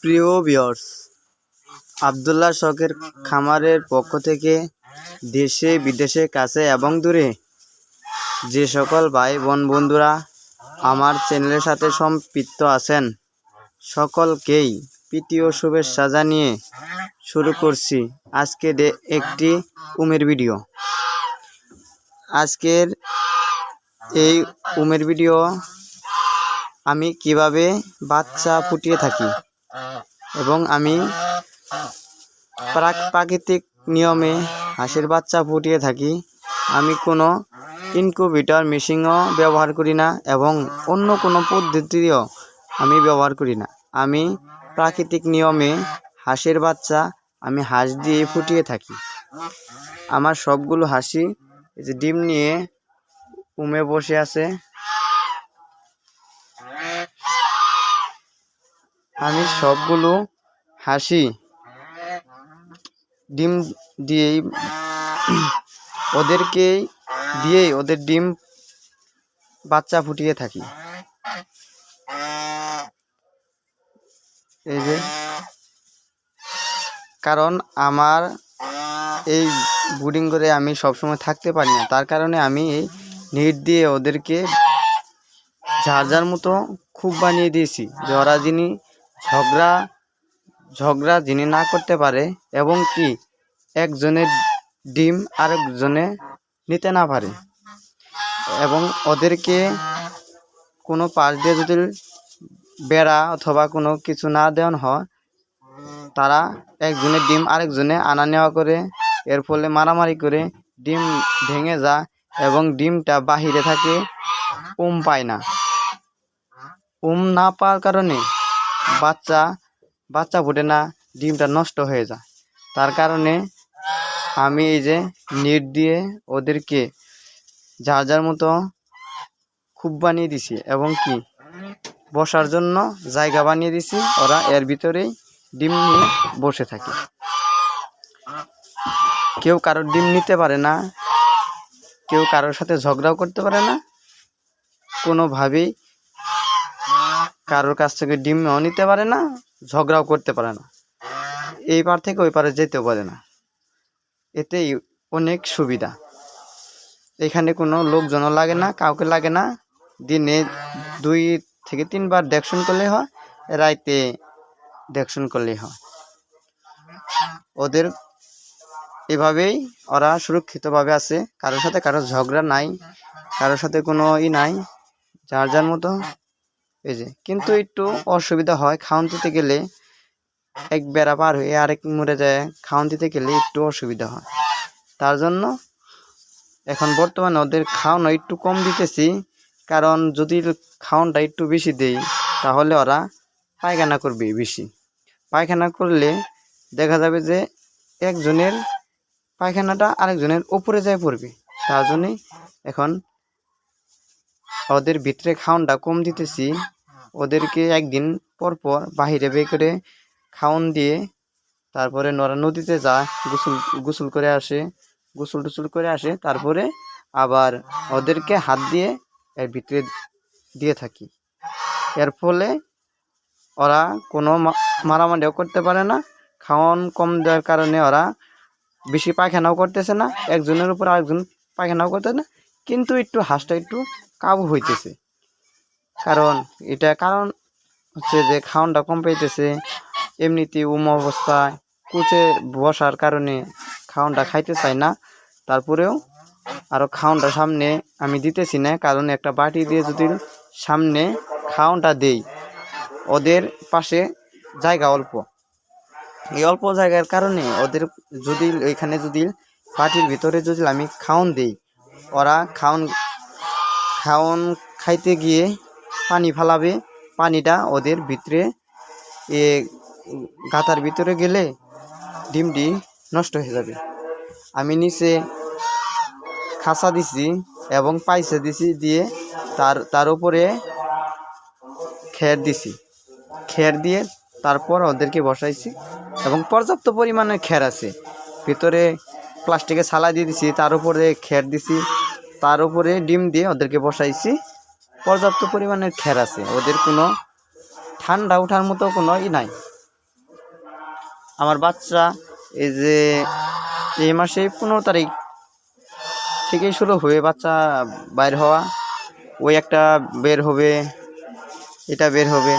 প্রিয় ভিউয়ার্স আবদুল্লাহ শখের খামারের পক্ষ থেকে দেশে, বিদেশে, কাছে এবং দূরে যে সকল ভাই বোন বন্ধুরা আমার চ্যানেলের সাথে সম্পৃক্ত আছেন, সকলকেই ও শুভেচ্ছা জানিয়ে শুরু করছি আজকে একটি উমের ভিডিও আজকের এই উমের ভিডিও আমি কীভাবে বাচ্চা ফুটিয়ে থাকি? এবং আমি প্রাক প্রাকৃতিক নিয়মে হাঁসের বাচ্চা ফুটিয়ে থাকি। আমি কোনো ইনকুবেটর মেশিনও ব্যবহার করি না এবং অন্য কোনো পদ্ধতিও আমি ব্যবহার করি না। আমি প্রাকৃতিক নিয়মে হাঁসের বাচ্চা আমি হাঁস দিয়ে ফুটিয়ে থাকি। আমার সবগুলো হাসি যে ডিম নিয়ে উমে বসে আছে। আমি সবগুলো হাসি ডিম দিয়েই ওদেরকে দিয়েই ওদের ডিম বাচ্চা ফুটিয়ে থাকি। এই যে। কারণ আমার এই বুডিং করে আমি সবসময় থাকতে পারি না। তার কারণে আমি এই নেট দিয়ে ওদেরকে যার মতো খুব বানিয়ে দিয়েছি। যে ওরা যিনি ঝগড়া ঝগড়া যিনি না করতে পারে এবং কি একজনের ডিম আরেকজনে নিতে না পারে এবং ওদেরকে কোনো পাশ দিয়ে যদি বেড়া অথবা কোনো কিছু না দেওয়ানো হয়, তারা একজনের ডিম আরেকজনে আনা নেওয়া করে, এর ফলে মারামারি করে ডিম ভেঙে যায় এবং ডিমটা বাহিরে থাকে, উম পায় না। উম না পাওয়ার কারণে বাচ্চা বাচ্চা ফুটে না ডিমটা নষ্ট হয়ে যায়। তার কারণে আমি এই যে নেট দিয়ে ওদেরকে যার যার মতো খুব বানিয়ে দিছি এবং কি বসার জন্য জায়গা বানিয়ে দিছি, ওরা এর ভিতরেই ডিম নিয়ে বসে থাকে। কেউ কারোর ডিম নিতে পারে না, কেউ কারোর সাথে ঝগড়াও করতে পারে না, কোনোভাবেই কারোর কাছ থেকে ডিমও নিতে পারে না, ঝগড়াও করতে পারে না। এই পার থেকে ওই পারে যেতেও পারে না। এতেই অনেক সুবিধা। এখানে কোনো লোকজনও লাগে না, কাউকে লাগে না। দিনে দুই থেকে তিনবার দেখশন করলে হয়, রাইতে দেখশন করলেই হয়। ওদের এভাবেই ওরা সুরক্ষিতভাবে আছে। কারোর সাথে কারোর ঝগড়া নাই, কারোর সাথে কোনো ই নাই। যার যার মতো এই যে, কিন্তু একটু অসুবিধা হয়, খাওয়ান দিতে গেলে এক বেড়া পার হয়ে আরেক মরে যায়, খাওয়ান দিতে গেলে একটু অসুবিধা হয়। তার জন্য এখন বর্তমানে ওদের খাওয়ানো একটু কম দিতেছি, কারণ যদি খাওয়ানটা একটু বেশি দেই, তাহলে ওরা পায়খানা করবে বেশি। পায়খানা করলে দেখা যাবে যে একজনের পায়খানাটা আরেকজনের উপরে যায় পড়বে। তার জন্যই এখন ওদের ভিতরে খাওয়ানটা কম দিতেছি। ওদেরকে একদিন পর পর বাহিরে বের করে খাওন দিয়ে তারপরে নরা নদীতে যায় গোসল গোসল করে আসে, গোসল টুসল করে আসে, তারপরে আবার ওদেরকে হাত দিয়ে এর ভিতরে দিয়ে থাকি। এর ফলে ওরা কোনো মারামারিও করতে পারে না খাওয়ান কম দেওয়ার কারণে ওরা বেশি পায়খানাও করতেছে না, একজনের উপর আরেকজন পায়খানাও করতেছে না, কিন্তু একটু হাঁসটা একটু কাবু হইতেছে। কারণ এটা কারণ হচ্ছে যে খাওয়ানটা কম পাইতেছে, এমনিতে উম অবস্থায় কুচে বসার কারণে খাওয়ানটা খাইতে চায় না। তারপরেও আরও খাওয়ানটা সামনে আমি দিতেছি না, কারণ একটা বাটি দিয়ে যদি সামনে খাওয়ানটা দেই, ওদের পাশে জায়গা অল্প। এই অল্প জায়গার কারণে ওদের যদি এখানে যদি বাটির ভিতরে যদি আমি খাওন দিই, ওরা খাওন খাওন খাইতে গিয়ে পানি ফালাবে, পানিটা ওদের ভিতরে, এ গাতার ভিতরে গেলে ডিমটি নষ্ট হয়ে যাবে। আমি নিচে খাসা দিছি এবং পাইসে দিছি দিয়ে তার তার উপরে খের দিছি। খের দিয়ে তারপর ওদেরকে বসাইছি এবং পর্যাপ্ত পরিমাণে খের আছে। ভিতরে প্লাস্টিকে ছালা দিয়ে দিছি, তার উপরে খের দিছি। তার উপরে ডিম দিয়ে ওদেরকে বসাইছি। পর্যাপ্ত পরিমাণের খের আছে। ওদের কোনো ঠান্ডা ওঠার মতো কোনো ই নাই। আমার বাচ্চা এই যে এই মাসে পনেরো তারিখ থেকে শুরু হয়ে বাচ্চা বাইর হওয়া। ওই একটা বের হবে, এটা বের হবে।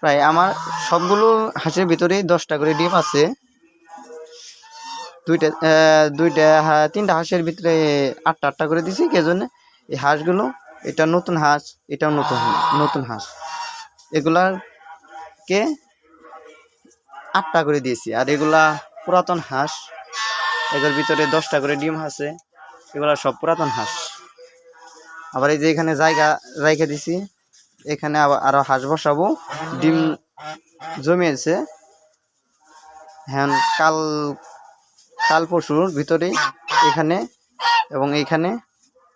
প্রায় আমার সবগুলো হাঁসের ভিতরেই দশটা করে ডিম আছে। দুইটা দুইটা তিনটা হাঁসের ভিতরে আটটা আটটা করে দিছি, কে জন্য? এই হাঁসগুলো, এটা নতুন হাঁস, এটাও নতুন নতুন হাঁস। এগুলাকে আটটা করে দিয়েছি, আর এগুলা পুরাতন হাঁস। এগুলোর ভিতরে দশটা করে ডিম আছে, এগুলা সব পুরাতন হাঁস। আবার এই যে এখানে জায়গা রেখে দিছি, এখানে আবার আরও হাঁস বসাবো। ডিম জমিয়েছে। হ্যাঁ কাল কাল পরশুর ভিতরে এখানে এবং এইখানে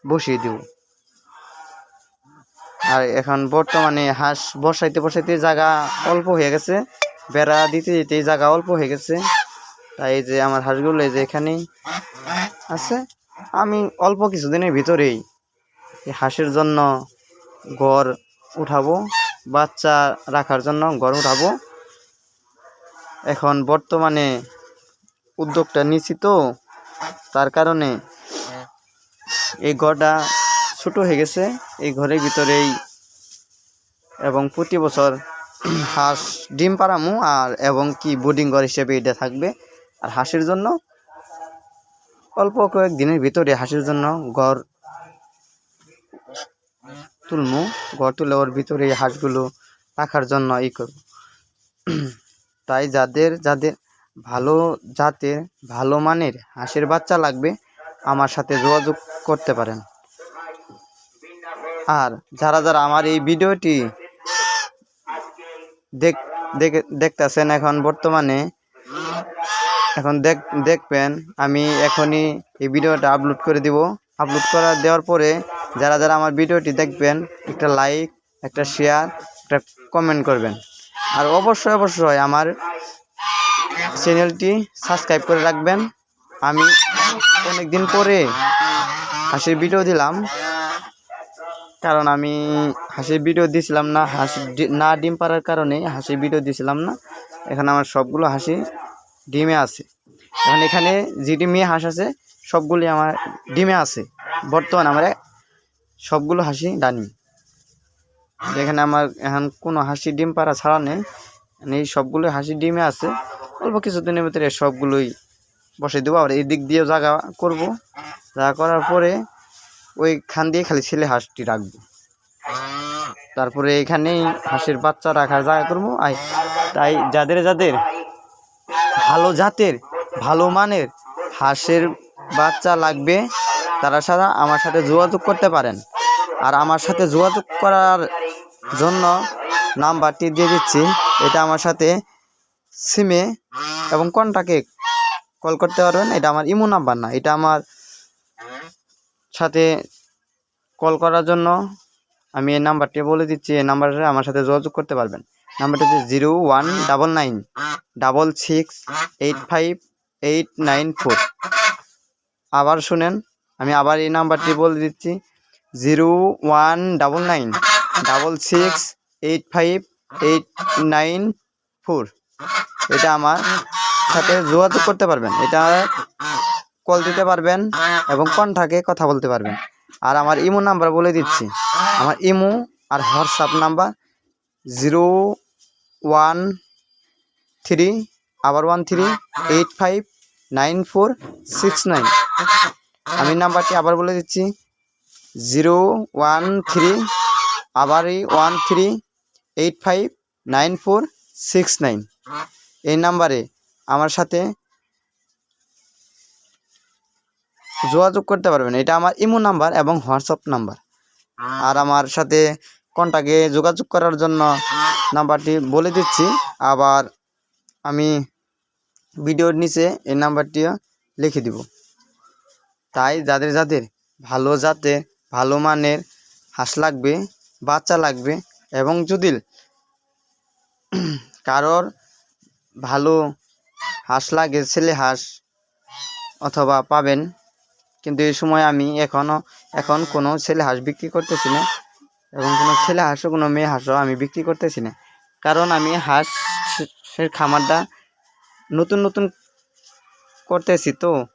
বসিয়ে দিব। আর এখন বর্তমানে হাঁস বসাইতে বসাইতে জায়গা অল্প হয়ে গেছে। বেড়া দিতে দিতে জায়গা অল্প হয়ে গেছে। তাই এই যে আমার হাঁসগুলো যে এখানেই আছে। আমি অল্প কিছুদিনের ভিতরেই হাঁসের জন্য ঘর উঠাবো, বাচ্চা রাখার জন্য ঘর উঠাবো। এখন বর্তমানে উদ্যোগটা নিচ্ছি তো, তার কারণে এই ঘরটা ছোট হয়ে গেছে। এই ঘরের ভিতরেই এবং প্রতি বছর হাঁস, ডিম পাড়ামু আর এবং কি বোর্ডিং ঘর হিসেবে এটা থাকবে। আর হাঁসের জন্য অল্প কয়েক দিনের ভিতরে হাঁসের জন্য ঘর তুলমু। ঘর তুলে ওর ভিতরে হাঁসগুলো রাখার জন্য ই করব। তাই যাদের যাদের ভালো জাতের, ভালো মানের হাঁসের বাচ্চা লাগবে, আমার সাথে যোগাযোগ করতে পারেন। আর যারা যারা আমার এই ভিডিওটি দেখ, দেখে, দেখতেছেন এখন বর্তমানে, এখন দেখ, দেখবেন, আমি এখনই এই ভিডিওটা আপলোড করে দিব। আপলোড করা দেওয়ার পরে যারা যারা আমার ভিডিওটি দেখবেন, একটা লাইক একটা শেয়ার একটা কমেন্ট করবেন। আর অবশ্যই অবশ্যই আমার চ্যানেলটি সাবস্ক্রাইব করে রাখবেন। আমি অনেক দিন পরে হাসির ভিডিও দিলাম। কারণ আমি হাসির ভিডিও দিছিলাম না, হাসি না ডিম পাড়ার কারণে হাসির ভিডিও দিছিলাম না। এখানে আমার সবগুলো হাসি ডিমে আছে। এখন এখানে যেটি মেয়ে হাঁস আছে, সবগুলি আমার ডিমে আছে। বর্তমানে আমার সবগুলো হাসি ডানি। এখানে আমার এখন কোনো হাসি ডিম পাড়া ছাড়া নেই। এই সবগুলো হাসি ডিমে আছে। অল্প কিছুদিনের ভিতরে সবগুলোই বসে দেবো। আর এই দিক দিয়ে জায়গা করব। জায়গা করার পরে ওই খান দিয়ে খালি ছেলে হাঁসটি রাখব। তারপরে এখানেই হাঁসের বাচ্চা রাখার জায়গা করব। আই তাই যাদের যাদের ভালো জাতের, ভালো মানের হাঁসের বাচ্চা লাগবে, তারা সারা আমার সাথে যোগাযোগ করতে পারেন। আর আমার সাথে যোগাযোগ করার জন্য নাম্বারটি দিয়ে দিচ্ছি। এটা আমার সাথে সিমে এবং কন্টাকে কল করতে পারবেন, এটা আমার ইমো নাম্বার না, এটা আমার সাথে কল করার জন্য আমি এই নাম্বারটি বলে দিচ্ছি, এই নাম্বারে আমার সাথে যোগাযোগ করতে পারবেন। নাম্বারটা হচ্ছে zero one double nine double six eight five eight nine four. আবার শুনেন, আমি আবার এই নাম্বারটি বলে দিচ্ছি, zero one double nine double six eight five eight nine four. এটা আমার সাথে যোগাযোগ করতে পারবেন। এটা কল দিতে পারবেন এবং কন্ঠাকে কথা বলতে পারবেন। আর আমার ইমো নাম্বার বলে দিচ্ছি। আমার ইমো আর WhatsApp number zero one three আবার one three eight five nine four six nine. আমি নাম্বারটি আবার বলে দিচ্ছি। জিরো ওয়ান থ্রি আবার one three eight five nine four six nine. এই নাম্বারে আমার সাথে যোগাযোগ করতে পারবেন। এটা আমার ইমো নাম্বার এবং হোয়াটসঅ্যাপ নাম্বার। আর আমার সাথে কন্টাক্টে যোগাযোগ করার জন্য নাম্বারটি বলে দিচ্ছি। আবার আমি ভিডিওর নিচে এই নাম্বারটিও লিখে দিব। তাই যাদের যাদের ভালো জাতের ভালো মানের হাঁস লাগবে, বাচ্চা লাগবে এবং যদি কারোর ভালো হাঁস লাগে, ছেলে হাঁস অথবা পাবেন। কিন্তু এই সময় আমি এখনও এখন কোনো ছেলে হাঁস বিক্রি করতেছি না। এবং কোনো ছেলে হাঁসও, কোনো মেয়ে হাঁসও আমি বিক্রি করতেছি না। কারণ আমি হাঁসের খামারটা নতুন নতুন করতেছি তো।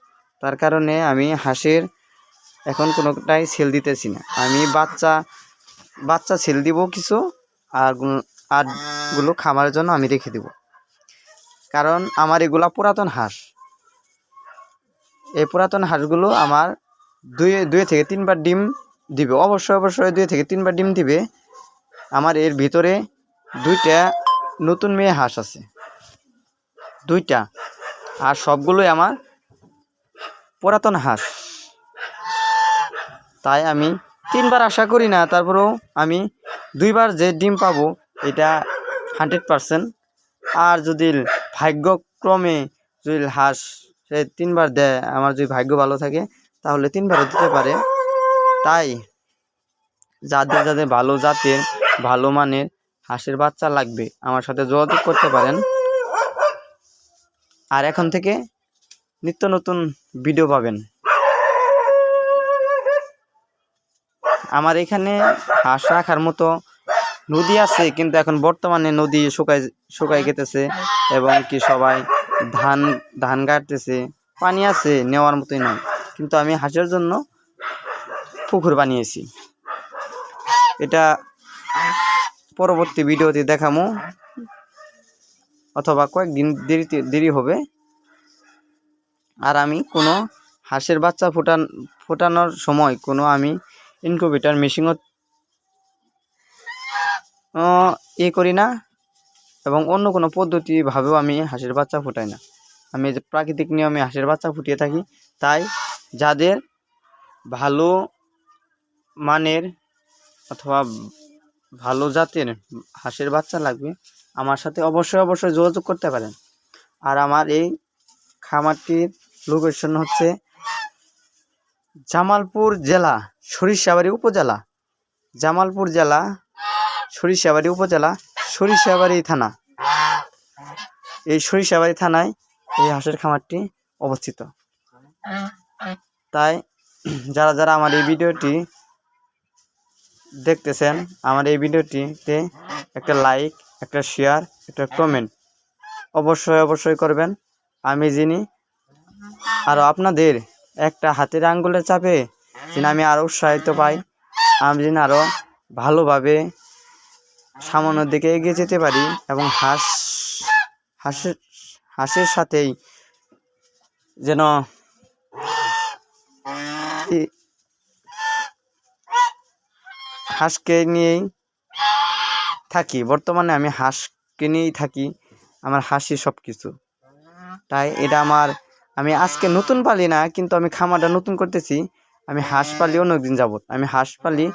তার কারণে আমি হাঁসের এখন কোনোটাই সেল দিতেছি না। আমি বাচ্চা বাচ্চা সেল দিব কিছু, আর গুলো- আরগুলো খামারের জন্য আমি রেখে দিব। কারণ আমার এগুলা পুরাতন হাঁস। এই পুরাতন হাঁসগুলো আমার দুই দুই থেকে তিনবার ডিম দিবে। অবশ্যই অবশ্যই দুই থেকে তিনবার ডিম দিবে। আমার এর ভিতরে দুইটা নতুন মেয়ে হাঁস আছে। দুইটা। আর সবগুলোই আমার পুরাতন হাঁস। তাই আমি তিনবার আশা করি না, তারপরেও আমি দুইবার যে ডিম পাবো, এটা হান্ড্রেড পারসেন্ট। আর যদি ভাগ্যক্রমে যদি হাঁস সে তিনবার দেয়, আমার যদি ভাগ্য ভালো থাকে, তাহলে তিনবারও দিতে পারে। তাই যাদের যাদের ভালো জাতের, ভালো মানের হাঁসের বাচ্চা লাগবে, আমার সাথে যোগাযোগ করতে পারেন। আর এখন থেকে নিত্য নতুন ভিডিও পাবেন। আমার এখানে হাঁস রাখার মতো নদী আছে, কিন্তু এখন বর্তমানে নদী শুকাই শুকাই গেতেছে এবং কি সবাই ধান ধান কাটতেছে। পানি আছে, নেওয়ার মতোই নয় কিন্তু আমি হাঁসের জন্য পুকুর বানিয়েছি। এটা পরবর্তী ভিডিওতে দেখামো। অথবা কয়েকদিন দেরিতে, দেরি হবে। আর আমি কোনো হাঁসের বাচ্চা ফোটান, ফোটানোর সময় কোনো আমি ইনকিউবেটার মেশিনও এ করি না এবং অন্য কোনো পদ্ধতিভাবেও আমি হাঁসের বাচ্চা ফোটাই না। আমি যে প্রাকৃতিক নিয়মে হাঁসের বাচ্চা ফুটিয়ে থাকি, তাই যাদের ভালো মানের অথবা ভালো জাতের হাঁসের বাচ্চা লাগবে, আমার সাথে অবশ্যই অবশ্যই যোগাযোগ করতে পারেন। আর আমার এই খামারটির লোকেশন হচ্ছে জামালপুর জেলা, সরিষাবাড়ি উপজেলা। জামালপুর জেলা সরিষাবাড়ি উপজেলা সরিষাবাড়ি থানা। এই সরিষাবাড়ি থানায় এই হাঁসের খামারটি অবস্থিত। তাই যারা যারা আমার এই ভিডিওটি দেখতেছেন, আমার এই ভিডিওটিতে একটা লাইক, একটা শেয়ার, একটা কমেন্ট অবশ্যই অবশ্যই করবেন। আমি যিনি আরও আপনাদের একটা হাতের আঙ্গুলের চাপে যেন আমি আরও উৎসাহিত পাই, আমি যিনি আরও ভালোভাবে সামান্যর দিকে এগিয়ে যেতে পারি এবং হাঁস, হাঁসের হাঁসের সাথেই যেন হাঁসকে নিয়েই থাকি। বর্তমানে আমি হাঁসকে নিয়েই থাকি। আমার হাসি সব কিছু তাই এটা আমার, আমি আজকে নতুন পালি না, কিন্তু আমি খামারটা নতুন করতেছি। আমি হাঁস পালি অনেক দিন যাবত আমি হাঁস পালি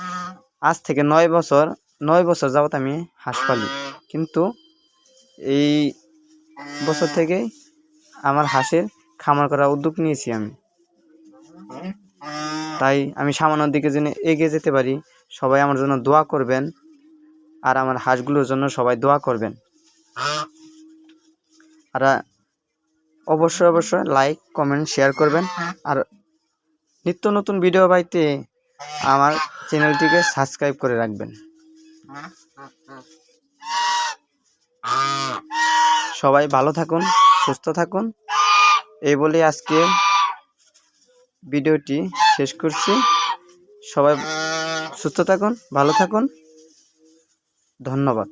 আজ থেকে নয় বছর নয় বছর যাবত আমি হাঁস পালি কিন্তু এই বছর থেকে আমার হাঁসের খামার করার উদ্যোগ নিয়েছি আমি। তাই আমি সামান্য দিকে যেন এগিয়ে যেতে পারি, সবাই আমার জন্য দোয়া করবেন আর আমার হাঁসগুলোর জন্য সবাই দোয়া করবেন। আর অবশ্যই অবশ্যই লাইক কমেন্ট শেয়ার করবেন। আর নিত্য নতুন ভিডিও পাইতে আমার চ্যানেলটিকে সাবস্ক্রাইব করে রাখবেন। সবাই ভালো থাকুন, সুস্থ থাকুন। এই বলে আজকে ভিডিওটি শেষ করছি। সবাই সুস্থ থাকুন, ভালো থাকুন। ধন্যবাদ।